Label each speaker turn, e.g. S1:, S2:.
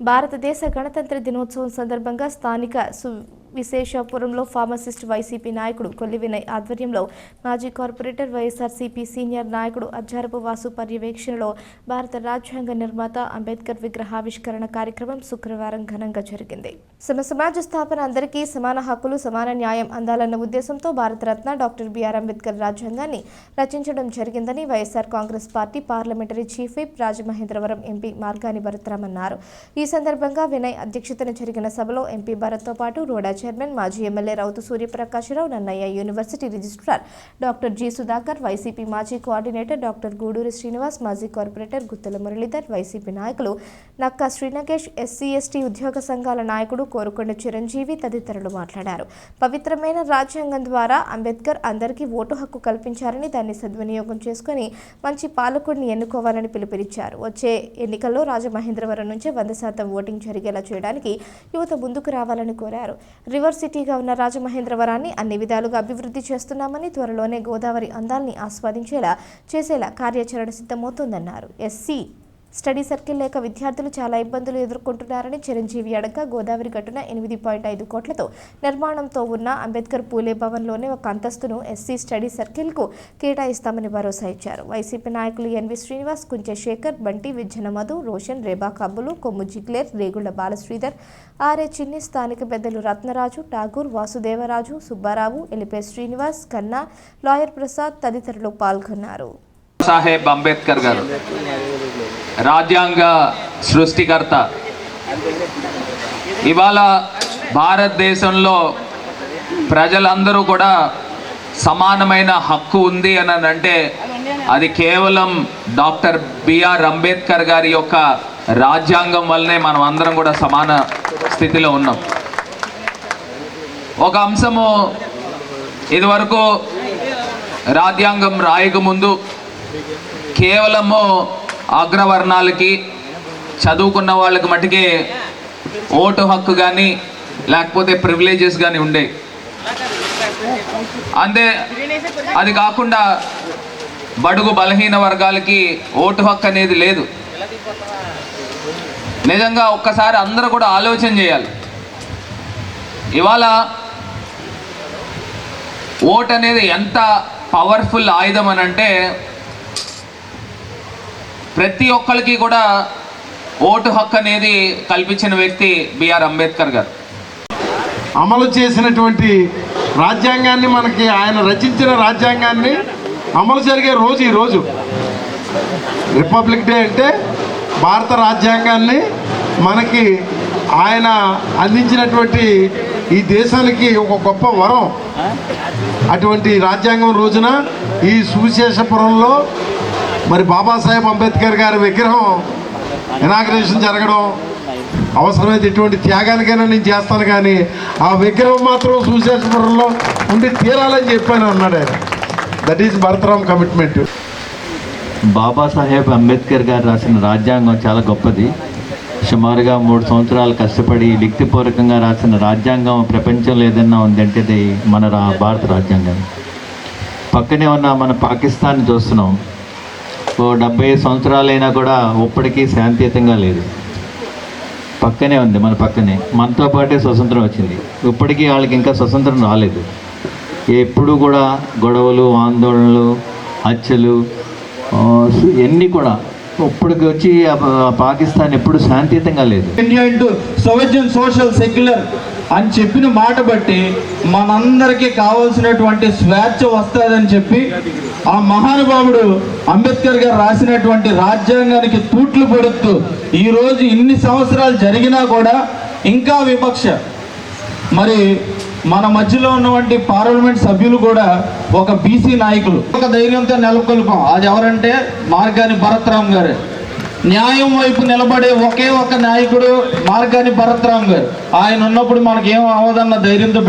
S1: భారతదేశ గణతంత్ర దినోత్సవం సందర్భంగా స్థానిక సు విశేషాపురంలో ఫార్మసిస్ట్ వైసీపీ నాయకుడు కొల్లి వినయ్ ఆధ్వర్యంలో మాజీ కార్పొరేటర్ వైఎస్ఆర్సీపీ సీనియర్ నాయకుడు అజ్జారపు వాసు పర్యవేక్షణలో భారత రాజ్యాంగ నిర్మాత అంబేద్కర్ విగ్రహావిష్కరణ కార్యక్రమం శుక్రవారం ఘనంగా జరిగింది. సమ సమాజ స్థాపన అందరికీ సమాన హక్కులు సమాన న్యాయం అందాలన్న ఉద్దేశంతో భారతరత్న డాక్టర్ బిఆర్ అంబేద్కర్ రాజ్యాంగాన్ని రచించడం జరిగిందని YSR Congress party parliamentary chief whip Rajamahendravaram MP Margani భరత్రామన్నారు. ఈ ఈ సందర్భంగా వినయ్ అధ్యక్షతన జరిగిన సభలో ఎంపీ భరత్తో పాటు రోడా చైర్మన్ మాజీ MLA Rowthu Suryaprakasarao Nannaya university registrar doctor G Sudhakar YCP మాజీ కోఆర్డినేటర్ డాక్టర్ గూడూరి శ్రీనివాస్ మాజీ కార్పొరేటర్ గుత్తల మురళీధర్ వైసీపీ నాయకులు నక్కా శ్రీనగేష్ ఎస్సీ ఎస్టీ ఉద్యోగ సంఘాల నాయకుడు కోరుకొండ చిరంజీవి తదితరులు మాట్లాడారు. పవిత్రమైన రాజ్యాంగం ద్వారా అంబేద్కర్ అందరికీ ఓటు హక్కు కల్పించారని దాన్ని సద్వినియోగం చేసుకుని మంచి పాలకుడిని ఎన్నుకోవాలని పిలుపునిచ్చారు. వచ్చే ఎన్నికల్లో రాజమహేంద్రవరం నుంచి వంద శాతం ఓటింగ్ జరిగేలా చేయడానికి యువత ముందుకు రావాలని కోరారు. రివర్ సిటీగా ఉన్న రాజమహేంద్రవరాన్ని అన్ని విధాలుగా అభివృద్ధి చేస్తున్నామని త్వరలోనే గోదావరి అందాల్ని ఆస్వాదించేలా చేసేలా కార్యాచరణ సిద్ధమవుతోందన్నారు. ఎస్సీ స్టడీ సర్కిల్ లేక విద్యార్థులు చాలా ఇబ్బందులు ఎదుర్కొంటున్నారని చిరంజీవి అడగ గోదావరి గట్టున ఎనిమిది పాయింట్ ఐదు కోట్లతో నిర్మాణంతో ఉన్న అంబేద్కర్ పూలే భవన్లోనే ఒక అంతస్తును ఎస్సీ స్టడీ సర్కిల్కు కేటాయిస్తామని భరోసా ఇచ్చారు. వైసీపీ నాయకులు ఎన్వి శ్రీనివాస్ కుంచె శేఖర్ బంటి విజ్జన మధు రోషన్ రేబా కబ్బులు కొమ్ము జిగ్లేర్ రేగుళ్ళ బాలశ్రీధర్ ఆర్ఏ చిన్ని స్థానిక పెద్దలు రత్నరాజు ఠాగూర్ వాసుదేవరాజు సుబ్బారావు ఎలిపే శ్రీనివాస్ కన్నా లాయర్ ప్రసాద్ తదితరులు పాల్గొన్నారు.
S2: సాహెబ్ అంబేద్కర్ గారు. రాజ్యాంగ సృష్టికర్త. ఇవాళ భారతదేశంలో ప్రజలందరూ కూడా సమానమైన హక్కు ఉంది అని అంటే అది కేవలం డాక్టర్ బిఆర్ అంబేద్కర్ గారి యొక్క రాజ్యాంగం వల్లనే మనం అందరం కూడా సమాన స్థితిలో ఉన్నాం. ఒక అంశము ఇదివరకు రాజ్యాంగం రాయకముందు కేవలము అగ్రవర్ణాలకి చదువుకున్న వాళ్ళకి మటుకే ఓటు హక్కు కానీ లేకపోతే ప్రివిలేజెస్ కానీ ఉండే. అంతే అది కాకుండా బడుగు బలహీన వర్గాలకి ఓటు హక్కు అనేది లేదు. నిజంగా ఒక్కసారి అందరూ కూడా ఆలోచన చేయాలి. ఇవాళ ఓట్ అనేది ఎంత పవర్ఫుల్ ఆయుధం అని అంటే ప్రతి ఒక్కరికి కూడా ఓటు హక్కు అనేది కల్పించిన వ్యక్తి బిఆర్ అంబేద్కర్ గారు.
S3: అమలు చేసినటువంటి రాజ్యాంగాన్ని మనకి ఆయన రచించిన రాజ్యాంగాన్ని అమలు జరిగే రోజు ఈ రోజు. రిపబ్లిక్ డే అంటే భారత రాజ్యాంగాన్ని మనకి ఆయన అందించినటువంటి ఈ దేశానికి ఒక గొప్ప వరం. అటువంటి రాజ్యాంగం రోజున ఈ సువిశేషపురంలో మరి బాబాసాహెబ్ అంబేద్కర్ గారి విగ్రహం ఇనాగ్రేషన్ జరగడం అవసరమైతే ఇటువంటి త్యాగానికైనా నేను చేస్తాను కానీ ఆ విగ్రహం మాత్రం సువిశేషపురంలో ఉండి తీరాలని చెప్పాను అన్నాడు ఆయన. That is Bharatram commitment
S4: Babasaheb Ambedkar గారు రాసిన రాజ్యాంగం చాలా గొప్పది. సుమారుగా మూడు సంవత్సరాలు కష్టపడి వ్యక్తిపూర్వకంగా రాసిన రాజ్యాంగం ప్రపంచంలో ఏదన్నా ఉందంటే మన రా భారత రాజ్యాంగం పక్కనే ఉన్న మన పాకిస్తాన్ చూస్తున్నాం. ఓ డెబ్బై సంవత్సరాలైనా కూడా ఇప్పటికీ శాంతియుతంగా లేదు. పక్కనే ఉంది మన పక్కనే. మనతో పాటే స్వతంత్రం వచ్చింది. ఇప్పటికీ వాళ్ళకి ఇంకా స్వతంత్రం రాలేదు. ఎప్పుడు కూడా గొడవలు ఆందోళనలు హత్యలు ఎన్ని కూడా ఇప్పటికి వచ్చి పాకిస్తాన్ ఎప్పుడు శాంతియుతంగా లేదు.
S5: ఇండియా ఇంటూ సౌజన్ సోషల్ సెక్యులర్ అని చెప్పిన మాట బట్టి మనందరికీ కావాల్సినటువంటి స్వేచ్ఛ వస్తుందని చెప్పి ఆ మహానుభావుడు అంబేద్కర్ గారు రాసినటువంటి రాజ్యాంగానికి తూట్లు పడుతూ ఈరోజు ఇన్ని సంవత్సరాలు జరిగినా కూడా ఇంకా విపక్ష. మరి మన మధ్యలో ఉన్నటువంటి పార్లమెంట్ సభ్యులు కూడా ఒక బీసీ నాయకులు. ఒక ధైర్యంతో నెలకొల్పాం. అది ఎవరంటే మార్గాని భరత్రామ్ గారు. న్యాయం వైపు నిలబడే ఒకే ఒక నాయకుడు మార్గాని భరత్రామ్ గారు. ఆయన ఉన్నప్పుడు మనకేం అవ్వదన్న ధైర్యంతో